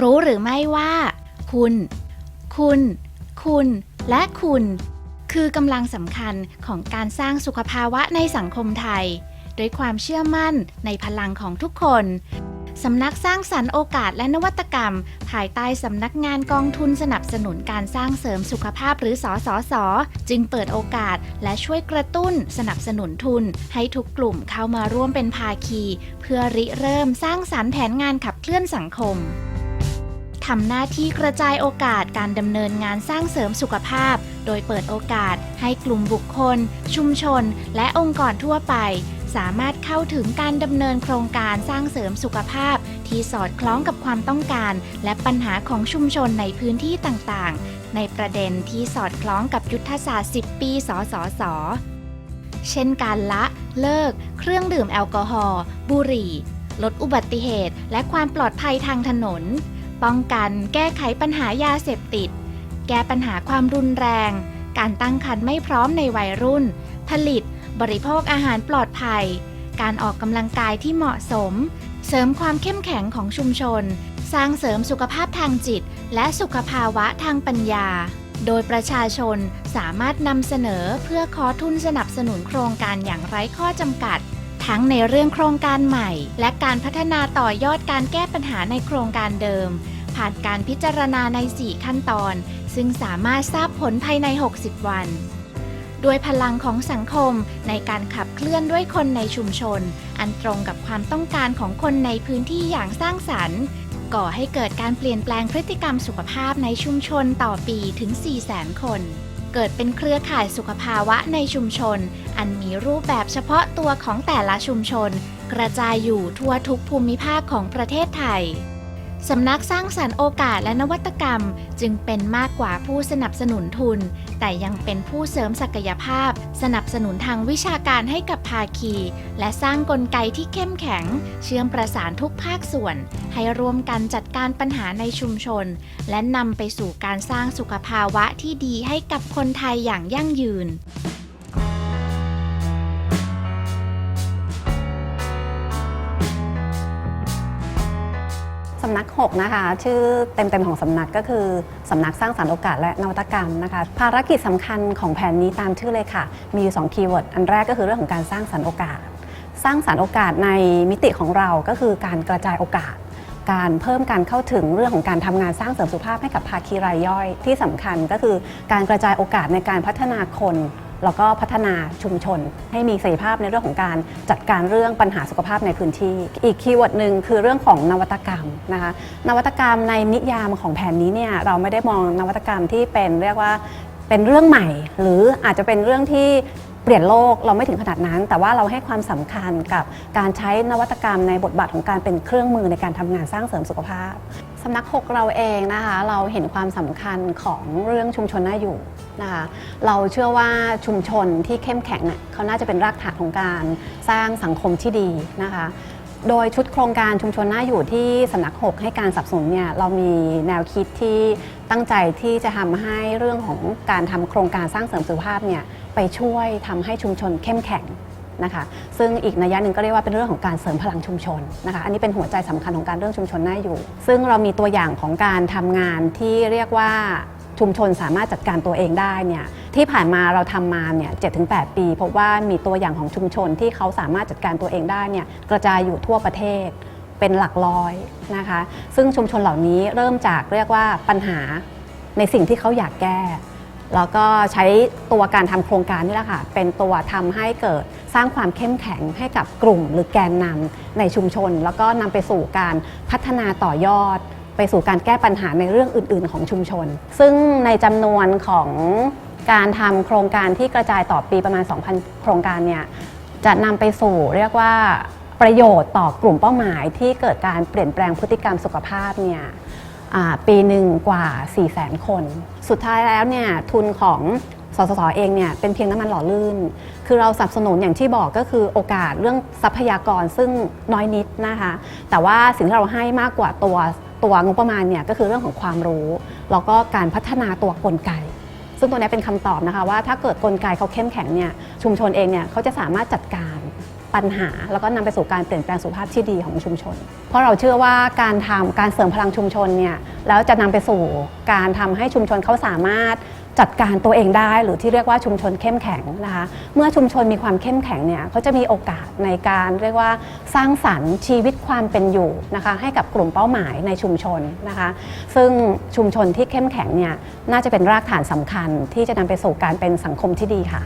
รู้หรือไม่ว่า คุณ คุณ คุณ และคุณ คือกำลังสำคัญของการสร้างสุขภาวะในสังคมไทย ด้วยความเชื่อมั่นในพลังของทุกคนสำนักสร้างสรรค์โอกาสและนวัตกรรม ภายใต้สำนักงานกองทุนสนับสนุนการสร้างเสริมสุขภาพหรือสสสจึงเปิดโอกาสและช่วยกระตุ้นสนับสนุนทุน ให้ทุกกลุ่มเข้ามาร่วมเป็นภาคี เพื่อริเริ่มสร้างสรรค์แผนงานขับเคลื่อนสังคม ทำหน้าที่กระจายโอกาสการดำเนินงานสร้างเสริมสุขภาพ โดยเปิดโอกาสให้กลุ่มบุคคล ชุมชน และองค์กรทั่วไป สามารถเข้าถึงการดำเนินโครงการสร้างเสริมสุขภาพ ที่สอดคล้องกับความต้องการ และปัญหาของชุมชนในพื้นที่ต่างๆ ในประเด็นที่สอดคล้องกับยุทธศาสตร์ 10 ปี สสสเช่นการละเลิก เครื่องดื่มแอลกอฮอล์บุหรี่ ลดอุบัติเหตุ และความปลอดภัยทางถนน ป้องกัน แก้ไขปัญหายาเสพติด แก้ปัญหาความรุนแรง การตั้งครรภ์ไม่พร้อมในวัยรุ่น ผลิต บริโภคอาหารปลอดภัย การออกกำลังกายที่เหมาะสม เสริมความเข้มแข็งของชุมชน สร้างเสริมสุขภาพทางจิต และสุขภาวะทางปัญญา โดยประชาชนสามารถนำเสนอเพื่อขอทุนสนับสนุนโครงการอย่างไร้ข้อจำกัดทั้งในเรื่องโครงการใหม่ และการพัฒนาต่อยอดการแก้ปัญหาในโครงการเดิม ผ่านการพิจารณาใน 4 ขั้นตอน ซึ่งสามารถทราบผลภายใน 60 วัน ด้วยพลังของสังคมในการขับเคลื่อนด้วยคนในชุมชน อันตรงกับความต้องการของคนในพื้นที่อย่างสร้างสรรค์ ก่อให้เกิดการเปลี่ยนแปลงพฤติกรรมสุขภาพในชุมชนต่อปีถึง 400,000 คน เกิดเป็นเครือข่ายสุขภาวะในชุมชน อันมีรูปแบบเฉพาะตัวของแต่ละชุมชน กระจายอยู่ทั่วทุกภูมิภาคของประเทศไทย สำนักสร้างสรรค์โอกาสและนวัตกรรม จึงเป็นมากกว่าผู้สนับสนุนทุน แต่ยังเป็นผู้เสริมศักยภาพ สนับสนุนทางวิชาการให้กับภาคี และสร้างกลไกที่เข้มแข็ง เชื่อมประสานทุกภาคส่วน ให้ร่วมกันจัดการปัญหาในชุมชน และนำไปสู่การสร้างสุขภาวะที่ดีให้กับคนไทยอย่างยั่งยืน 6 นะคะ ชื่อเต็มๆของสำนักก็คือสำนักสร้างสรรค์โอกาสและนวัตกรรมนะคะ ภารกิจสำคัญของแผนนี้ตามชื่อเลยค่ะ มีอยู่2คีย์เวิร์ดอันแรกก็คือเรื่องของการสร้างสรรค์โอกาส สร้างสรรค์โอกาสในมิติของเราก็คือการกระจายโอกาส การเพิ่มการเข้าถึงเรื่องของการทำงานสร้างเสริมสุขภาพให้กับภาคีรายย่อย ที่สำคัญก็คือการกระจายโอกาสในการพัฒนาคน แล้วก็พัฒนาชุมชน ให้มีศักยภาพในเรื่องของการจัดการเรื่องปัญหาสุขภาพในพื้นที่ อีกคีย์เวิร์ดหนึ่งคือเรื่องของนวัตกรรมนะคะนวัตกรรมในนิยามของแผนนี้เนี่ยเราไม่ได้มองนวัตกรรมที่เป็นเรียกว่าเป็นเรื่องใหม่ หรืออาจจะเป็นเรื่องที่เปลี่ยนโลกเราไม่ถึงขนาดนั้น แต่ว่าเราให้ความสำคัญกับการใช้นวัตกรรมในบทบาทของการเป็นเครื่องมือในการทำงานสร้างเสริมสุขภาพ สำนักหกเราเองนะคะเราเห็นความสำคัญของเรื่องชุมชนน่าอยู่นะคะเราเชื่อว่าชุมชนที่เข้มแข็งเนี่ยเขาน่าจะเป็นรากฐานของการสร้างสังคมที่ดีนะคะโดยชุดโครงการชุมชนน่าอยู่ที่สำนักหกให้การสนับสนุนเนี่ยเรามีแนวคิดที่ตั้งใจที่จะทำให้เรื่องของการทำโครงการสร้างเสริมสุขภาพเนี่ยไปช่วยทำให้ชุมชนเข้มแข็ง นะคะซึ่งอีกนัยยะหนึ่งก็เรียกว่าเป็นเรื่องของการเสริมพลังชุมชนนะคะอันนี้เป็นหัวใจสำคัญของการเรื่องชุมชนน่าอยู่ ซึ่งเรามีตัวอย่างของการทำงานที่เรียกว่าชุมชนสามารถจัดการตัวเองได้เนี่ยที่ผ่านมาเราทำมาเนี่ย7-8ปีพบว่ามีตัวอย่างของชุมชนที่เขาสามารถจัดการตัวเองได้เนี่ยกระจายอยู่ทั่วประเทศเป็นหลักร้อยนะคะ ซึ่งชุมชนเหล่านี้เริ่มจากเรียกว่าปัญหาในสิ่งที่เขาอยากแก้ แล้วก็ใช้ตัวการทำโครงการนี่แหละค่ะ เป็นตัวทำให้เกิดสร้างความเข้มแข็งให้กับกลุ่ม หรือแกนนำในชุมชน แล้วก็นำไปสู่การพัฒนาต่อยอด ไปสู่การแก้ปัญหาในเรื่องอื่น ๆ ของชุมชน ซึ่งในจำนวนของการทำโครงการที่กระจายต่อปีประมาณ 2,000 โครงการเนี่ยจะนำไปสู่เรียกว่าประโยชน์ต่อกลุ่มเป้าหมายที่เกิดการเปลี่ยนแปลงพฤติกรรมสุขภาพเนี่ย ปีหนึ่งกว่า 4 0 0 0 0 0คน สุดท้ายแล้วเนี่ยทุนของสสสเองเนี่ยเป็นเพียงน้ำมันหล่อลื่น คือเราสนับสนุนอย่างที่บอกก็คือโอกาสเรื่องทรัพยากรซึ่งน้อยนิดนะคะ แต่ว่าสิ่งที่เราให้มากกว่าตัวตัวงบประมาณเนี่ยก็คือเรื่องของความรู้ แล้วก็การพัฒนาตัวกลไก ซึ่งตัวนี้เป็นคำตอบนะคะว่าถ้าเกิดกลไกเขาเข้มแข็งเนี่ยชุมชนเองเนี่ยเขาจะสามารถจัดการ ปัญหา แล้วก็นำไปสู่การเปลี่ยนแปลงสุขภาพที่ดีของชุมชน เพราะเราเชื่อว่าการทำการเสริมพลังชุมชนเนี่ยแล้วจะนำไปสู่การทำให้ชุมชนเขาสามารถจัดการตัวเองได้หรือที่เรียกว่าชุมชนเข้มแข็งนะคะเมื่อชุมชนมีความเข้มแข็งเนี่ยเขาจะมีโอกาสในการเรียกว่าสร้างสรรค์ชีวิตความเป็นอยู่นะคะให้กับกลุ่มเป้าหมายในชุมชนนะคะซึ่งชุมชนที่เข้มแข็งเนี่ยน่าจะเป็นรากฐานสำคัญที่จะนำไปสู่การเป็นสังคมที่ดีค่ะ